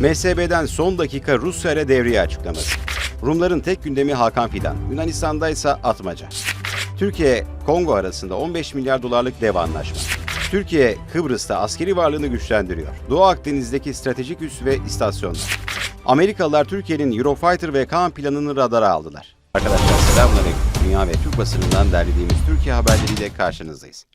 MSB'den son dakika Rusya ile devriye açıklaması. Rumların tek gündemi Hakan Fidan, Yunanistan'da ise atmaca. Türkiye, Kongo arasında 15 milyar dolarlık dev anlaşma. Türkiye, Kıbrıs'ta askeri varlığını güçlendiriyor. Doğu Akdeniz'deki stratejik üs ve istasyonlar. Amerikalılar Türkiye'nin Eurofighter ve Kaan planını radara aldılar. Arkadaşlar selamünaleyküm. Dünya ve Türk basınından derlediğimiz Türkiye haberleriyle karşınızdayız.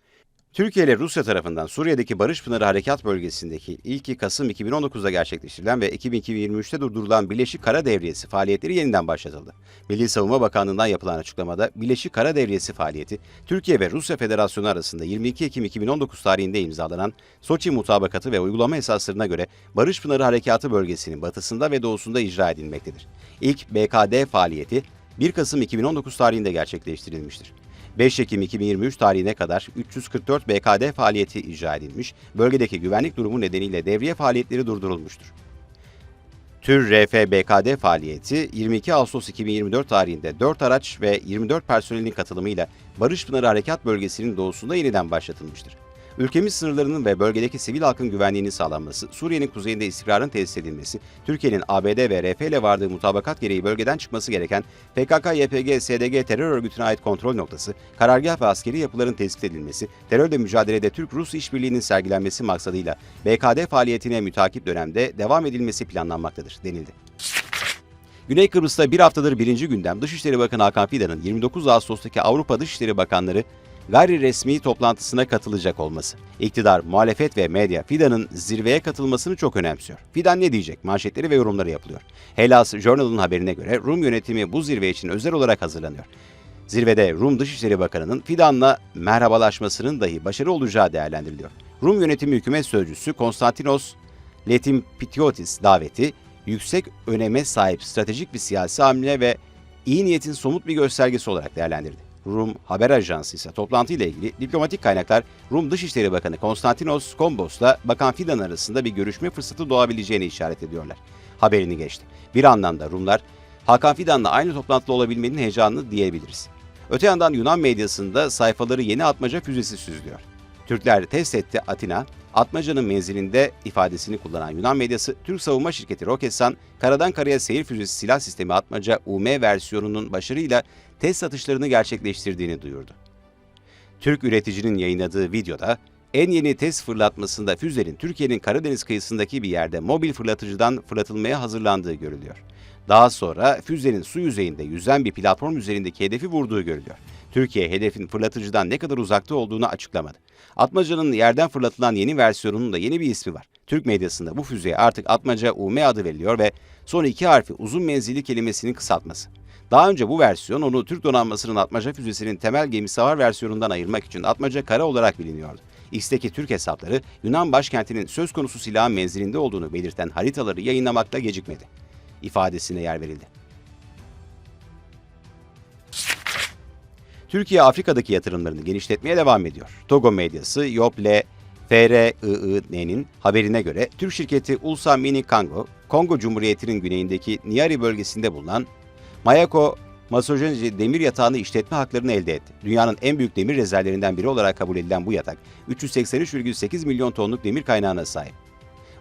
Türkiye ile Rusya tarafından Suriye'deki Barış Pınarı Harekat Bölgesi'ndeki ilki Kasım 2019'da gerçekleştirilen ve 2023'te durdurulan Birleşik Kara Devriyesi faaliyetleri yeniden başlatıldı. Milli Savunma Bakanlığı'ndan yapılan açıklamada Birleşik Kara Devriyesi faaliyeti Türkiye ve Rusya Federasyonu arasında 22 Ekim 2019 tarihinde imzalanan Soçi Mutabakatı ve uygulama esaslarına göre Barış Pınarı Harekatı Bölgesi'nin batısında ve doğusunda icra edilmektedir. İlk BKD faaliyeti 1 Kasım 2019 tarihinde gerçekleştirilmiştir. 5 Ekim 2023 tarihine kadar 344 BKD faaliyeti icra edilmiş, bölgedeki güvenlik durumu nedeniyle devriye faaliyetleri durdurulmuştur. Tür RF-BKD faaliyeti 22 Ağustos 2024 tarihinde 4 araç ve 24 personelin katılımıyla Barış Pınarı Harekat Bölgesi'nin doğusunda yeniden başlatılmıştır. Ülkemiz sınırlarının ve bölgedeki sivil halkın güvenliğinin sağlanması, Suriye'nin kuzeyinde istikrarın tesis edilmesi, Türkiye'nin ABD ve RF ile vardığı mutabakat gereği bölgeden çıkması gereken PKK-YPG, SDG terör örgütüne ait kontrol noktası, karargah ve askeri yapıların tespit edilmesi, terörle mücadelede Türk-Rus işbirliğinin sergilenmesi maksadıyla BKD faaliyetine mütakip dönemde devam edilmesi planlanmaktadır denildi. Güney Kıbrıs'ta bir haftadır birinci gündem Dışişleri Bakanı Hakan Fidan'ın 29 Ağustos'taki Avrupa Dışişleri Bakanları gayri resmi toplantısına katılacak olması. İktidar, muhalefet ve medya Fidan'ın zirveye katılmasını çok önemsiyor. Fidan ne diyecek? Manşetleri ve yorumları yapılıyor. Hellas Journal'ın haberine göre Rum yönetimi bu zirve için özel olarak hazırlanıyor. Zirvede Rum Dışişleri Bakanı'nın Fidan'la merhabalaşmasının dahi başarı olacağı değerlendiriliyor. Rum yönetimi hükümet sözcüsü Konstantinos Letimpitiotis daveti yüksek öneme sahip stratejik bir siyasi hamle ve iyi niyetin somut bir göstergesi olarak değerlendirdi. Rum haber ajansı ise toplantıyla ilgili diplomatik kaynaklar Rum Dışişleri Bakanı Konstantinos Kombos'la Bakan Fidan arasında bir görüşme fırsatı doğabileceğini işaret ediyorlar. Haberini geçti. Bir anlamda Rumlar Hakan Fidan'la aynı toplantıda olabilmenin heyecanını diyebiliriz. Öte yandan Yunan medyasında sayfaları yeni atmaca füzesi süzülüyor. Türkler test etti Atina, Atmaca'nın menzilinde ifadesini kullanan Yunan medyası, Türk savunma şirketi Roketsan, karadan karaya seyir füzesi silah sistemi Atmaca UM versiyonunun başarıyla test atışlarını gerçekleştirdiğini duyurdu. Türk üreticinin yayınladığı videoda en yeni test fırlatmasında füzenin Türkiye'nin Karadeniz kıyısındaki bir yerde mobil fırlatıcıdan fırlatılmaya hazırlandığı görülüyor. Daha sonra füzenin su yüzeyinde yüzen bir platform üzerindeki hedefi vurduğu görülüyor. Türkiye hedefin fırlatıcıdan ne kadar uzakta olduğunu açıklamadı. Atmaca'nın yerden fırlatılan yeni versiyonunun da yeni bir ismi var. Türk medyasında bu füzeye artık Atmaca UM adı veriliyor ve son iki harfi uzun menzilli kelimesinin kısaltması. Daha önce bu versiyon onu Türk donanmasının Atmaca füzesinin temel gemisi var versiyonundan ayırmak için Atmaca kara olarak biliniyordu. X'teki Türk hesapları Yunan başkentinin söz konusu silahın menzilinde olduğunu belirten haritaları yayınlamakta gecikmedi. ifadesine yer verildi. Türkiye Afrika'daki yatırımlarını genişletmeye devam ediyor. Togo medyası Yople FRII'nin haberine göre Türk şirketi Ulsa Mini Congo, Kongo Cumhuriyeti'nin güneyindeki Niari bölgesinde bulunan Mayako Masojenji demir yatağını işletme haklarını elde etti. Dünyanın en büyük demir rezervlerinden biri olarak kabul edilen bu yatak 383,8 milyon tonluk demir kaynağına sahip.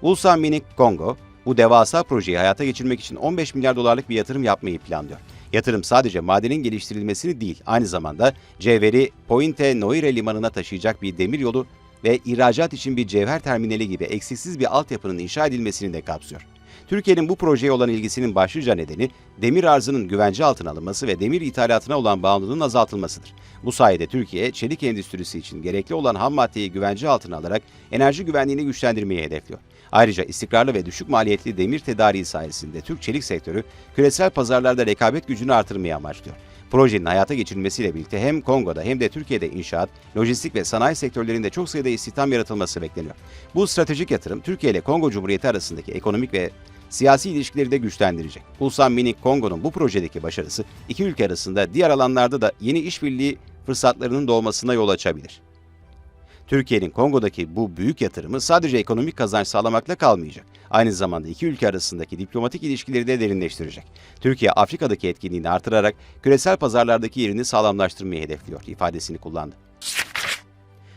Ulsan Minik Kongo, bu devasa projeyi hayata geçirmek için 15 milyar dolarlık bir yatırım yapmayı planlıyor. Yatırım sadece madenin geliştirilmesini değil, aynı zamanda cevheri Pointe Noire limanına taşıyacak bir demir yolu ve ihracat için bir cevher terminali gibi eksiksiz bir altyapının inşa edilmesini de kapsıyor. Türkiye'nin bu projeye olan ilgisinin başlıca nedeni demir arzının güvence altına alınması ve demir ithalatına olan bağımlılığın azaltılmasıdır. Bu sayede Türkiye, çelik endüstrisi için gerekli olan ham maddeyi güvence altına alarak enerji güvenliğini güçlendirmeyi hedefliyor. Ayrıca istikrarlı ve düşük maliyetli demir tedariği sayesinde Türk çelik sektörü küresel pazarlarda rekabet gücünü artırmayı amaçlıyor. Projenin hayata geçirilmesiyle birlikte hem Kongo'da hem de Türkiye'de inşaat, lojistik ve sanayi sektörlerinde çok sayıda istihdam yaratılması bekleniyor. Bu stratejik yatırım Türkiye ile Kongo Cumhuriyeti arasındaki ekonomik ve siyasi ilişkileri de güçlendirecek. Ulsan Minik Kongo'nun bu projedeki başarısı iki ülke arasında diğer alanlarda da yeni işbirliği fırsatlarının doğmasına yol açabilir. Türkiye'nin Kongo'daki bu büyük yatırımı sadece ekonomik kazanç sağlamakla kalmayacak. Aynı zamanda iki ülke arasındaki diplomatik ilişkileri de derinleştirecek. Türkiye Afrika'daki etkinliğini artırarak küresel pazarlardaki yerini sağlamlaştırmayı hedefliyor ifadesini kullandı.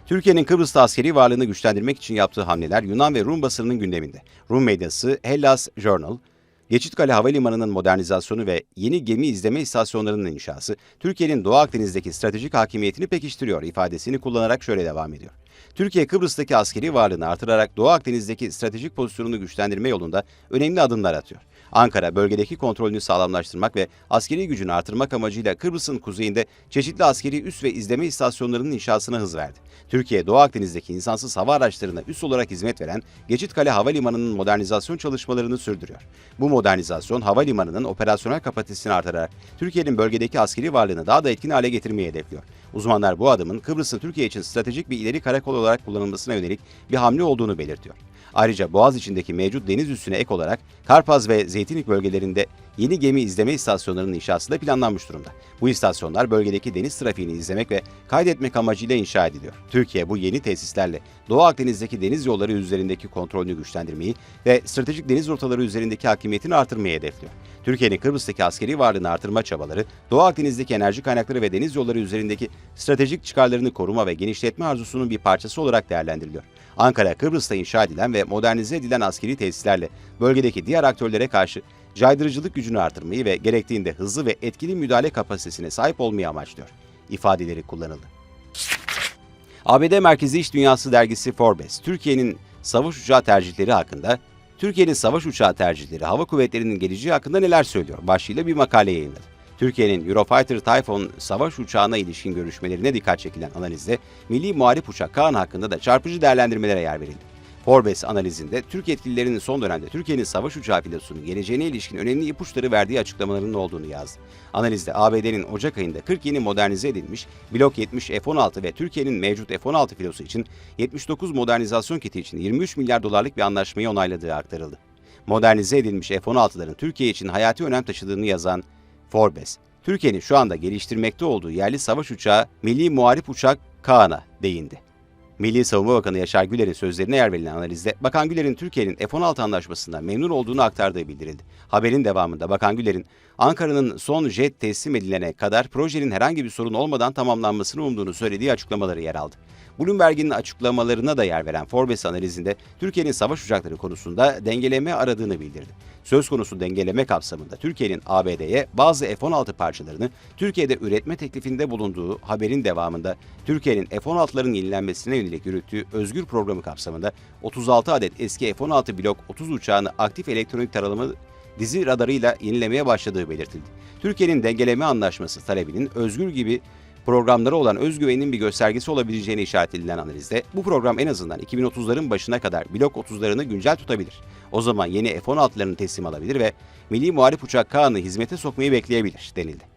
Türkiye'nin Kıbrıs'ta askeri varlığını güçlendirmek için yaptığı hamleler Yunan ve Rum basınının gündeminde. Rum medyası Hellas Journal, Geçitkale Havalimanı'nın modernizasyonu ve yeni gemi izleme istasyonlarının inşası, Türkiye'nin Doğu Akdeniz'deki stratejik hakimiyetini pekiştiriyor ifadesini kullanarak şöyle devam ediyor. Türkiye, Kıbrıs'taki askeri varlığını artırarak Doğu Akdeniz'deki stratejik pozisyonunu güçlendirme yolunda önemli adımlar atıyor. Ankara, bölgedeki kontrolünü sağlamlaştırmak ve askeri gücünü artırmak amacıyla Kıbrıs'ın kuzeyinde çeşitli askeri üs ve izleme istasyonlarının inşasına hız verdi. Türkiye, Doğu Akdeniz'deki insansız hava araçlarına üs olarak hizmet veren Geçitkale Havalimanı'nın modernizasyon çalışmalarını sürdürüyor. Bu modernizasyon havalimanının operasyonel kapasitesini artırarak Türkiye'nin bölgedeki askeri varlığını daha da etkin hale getirmeyi hedefliyor. Uzmanlar bu adımın Kıbrıs'ın Türkiye için stratejik bir ileri karakol olarak kullanılmasına yönelik bir hamle olduğunu belirtiyor. Ayrıca Boğaz içindeki mevcut deniz üssüne ek olarak Karpaz ve Zeytinlik bölgelerinde yeni gemi izleme istasyonlarının inşası da planlanmış durumda. Bu istasyonlar bölgedeki deniz trafiğini izlemek ve kaydetmek amacıyla inşa ediliyor. Türkiye bu yeni tesislerle Doğu Akdeniz'deki deniz yolları üzerindeki kontrolünü güçlendirmeyi ve stratejik deniz rotaları üzerindeki hakimiyetini artırmayı hedefliyor. Türkiye'nin Kıbrıs'taki askeri varlığını artırma çabaları, Doğu Akdeniz'deki enerji kaynakları ve deniz yolları üzerindeki stratejik çıkarlarını koruma ve genişletme arzusunun bir parçası olarak değerlendiriliyor. Ankara, Kıbrıs'ta inşa edilen ve modernize edilen askeri tesislerle bölgedeki diğer aktörlere karşı caydırıcılık gücünü artırmayı ve gerektiğinde hızlı ve etkili müdahale kapasitesine sahip olmayı amaçlıyor. ifadeleri kullanıldı. ABD merkezi iş dünyası dergisi Forbes, Türkiye'nin savaş uçağı tercihleri hakkında Türkiye'nin savaş uçağı tercihleri hava kuvvetlerinin geleceği hakkında neler söylüyor başlığıyla bir makale yayınladı. Türkiye'nin Eurofighter Typhoon savaş uçağına ilişkin görüşmelerine dikkat çekilen analizde Milli Muharip Uçak Kaan hakkında da çarpıcı değerlendirmelere yer verildi. Forbes analizinde Türk yetkililerinin son dönemde Türkiye'nin savaş uçağı filosunun geleceğine ilişkin önemli ipuçları verdiği açıklamalarının olduğunu yazdı. Analizde ABD'nin Ocak ayında 40 yeni modernize edilmiş Blok 70 F-16 ve Türkiye'nin mevcut F-16 filosu için 79 modernizasyon kiti için 23 milyar dolarlık bir anlaşmayı onayladığı aktarıldı. Modernize edilmiş F-16'ların Türkiye için hayati önem taşıdığını yazan Forbes, Türkiye'nin şu anda geliştirmekte olduğu yerli savaş uçağı Milli Muharip Uçak Kaan'a değindi. Milli Savunma Bakanı Yaşar Güler'in sözlerine yer verilen analizde Bakan Güler'in Türkiye'nin F-16 anlaşmasından memnun olduğunu aktardığı bildirildi. Haberin devamında Bakan Güler'in Ankara'nın son jet teslim edilene kadar projenin herhangi bir sorun olmadan tamamlanmasını umduğunu söylediği açıklamaları yer aldı. Bloomberg'in açıklamalarına da yer veren Forbes analizinde Türkiye'nin savaş uçakları konusunda dengeleme aradığını bildirdi. Söz konusu dengeleme kapsamında Türkiye'nin ABD'ye bazı F-16 parçalarını Türkiye'de üretme teklifinde bulunduğu haberin devamında Türkiye'nin F-16'ların yenilenmesine yönelik yürüttüğü özgür programı kapsamında 36 adet eski F-16 Blok 30 uçağını aktif elektronik taralama dizi radarıyla yenilemeye başladığı belirtildi. Türkiye'nin dengeleme anlaşması talebinin özgür gibi programlara olan özgüvenin bir göstergesi olabileceğine işaret edilen analizde bu program en azından 2030'ların başına kadar blok 30'larını güncel tutabilir. O zaman yeni F-16'larını teslim alabilir ve Milli Muharip Uçak Kaan'ı hizmete sokmayı bekleyebilir denildi.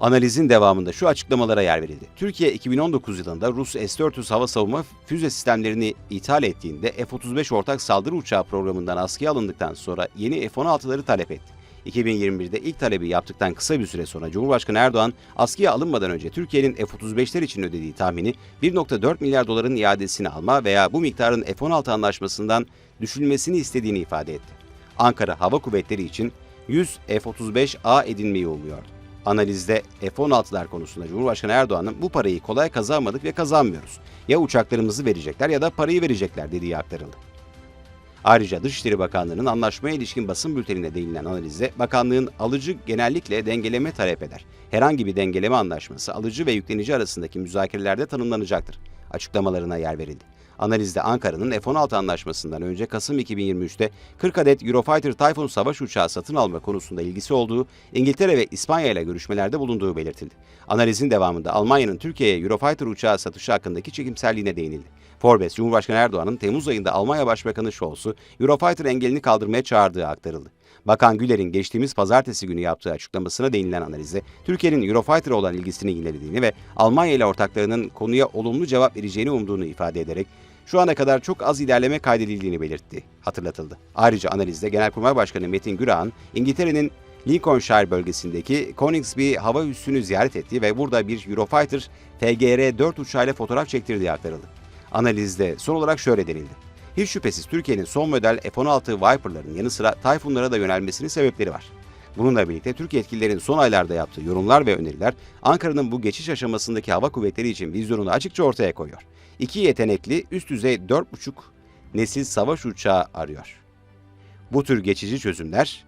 Analizin devamında şu açıklamalara yer verildi. Türkiye 2019 yılında Rus S-400 hava savunma füze sistemlerini ithal ettiğinde F-35 ortak saldırı uçağı programından askıya alındıktan sonra yeni F-16'ları talep etti. 2021'de ilk talebi yaptıktan kısa bir süre sonra Cumhurbaşkanı Erdoğan askıya alınmadan önce Türkiye'nin F-35'ler için ödediği tahmini 1.4 milyar doların iadesini alma veya bu miktarın F-16 anlaşmasından düşülmesini istediğini ifade etti. Ankara Hava Kuvvetleri için 100 F-35A edinmeyi umuyordu. Analizde F-16'lar konusunda Cumhurbaşkanı Erdoğan'ın bu parayı kolay kazanmadık ve kazanmıyoruz. Ya uçaklarımızı verecekler ya da parayı verecekler dediği aktarıldı. Ayrıca Dışişleri Bakanlığı'nın anlaşmaya ilişkin basın bülteninde değinilen analizde bakanlığın alıcı genellikle dengeleme talep eder. Herhangi bir dengeleme anlaşması alıcı ve yüklenici arasındaki müzakerelerde tanımlanacaktır. Açıklamalarına yer verildi. Analizde Ankara'nın F-16 anlaşmasından önce Kasım 2023'te 40 adet Eurofighter Typhoon savaş uçağı satın alma konusunda ilgisi olduğu, İngiltere ve İspanya ile görüşmelerde bulunduğu belirtildi. Analizin devamında Almanya'nın Türkiye'ye Eurofighter uçağı satışı hakkındaki çekimselliğine değinildi. Forbes, Cumhurbaşkanı Erdoğan'ın Temmuz ayında Almanya Başbakanı Scholz'u Eurofighter engelini kaldırmaya çağırdığı aktarıldı. Bakan Güler'in geçtiğimiz pazartesi günü yaptığı açıklamasına değinilen analizde Türkiye'nin Eurofighter'a olan ilgisini yinelediğini ve Almanya ile ortaklarının konuya olumlu cevap vereceğini umduğunu ifade ederek şu ana kadar çok az ilerleme kaydedildiğini belirtti, hatırlatıldı. Ayrıca analizde Genelkurmay Başkanı Metin Gürağ'ın İngiltere'nin Lincolnshire bölgesindeki Coningsby hava üssünü ziyaret ettiği ve burada bir Eurofighter TGR-4 uçağıyla fotoğraf çektirdiği aktarıldı. Analizde son olarak şöyle denildi. Hiç şüphesiz Türkiye'nin son model F-16 Viper'ların yanı sıra Typhoon'lara da yönelmesinin sebepleri var. Bununla birlikte Türk yetkililerin son aylarda yaptığı yorumlar ve öneriler Ankara'nın bu geçiş aşamasındaki hava kuvvetleri için vizyonunu açıkça ortaya koyuyor. İki yetenekli üst düzey 4,5 nesil savaş uçağı arıyor. Bu tür geçici çözümler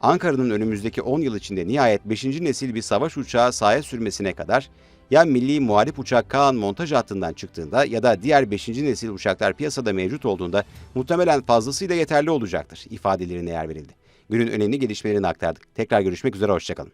Ankara'nın önümüzdeki 10 yıl içinde nihayet 5. nesil bir savaş uçağı sahaya sürmesine kadar ya milli muharip uçak Kaan montaj hattından çıktığında ya da diğer 5. nesil uçaklar piyasada mevcut olduğunda muhtemelen fazlasıyla yeterli olacaktır ifadelerine yer verildi. Günün önemli gelişmelerini aktardık. Tekrar görüşmek üzere, hoşçakalın.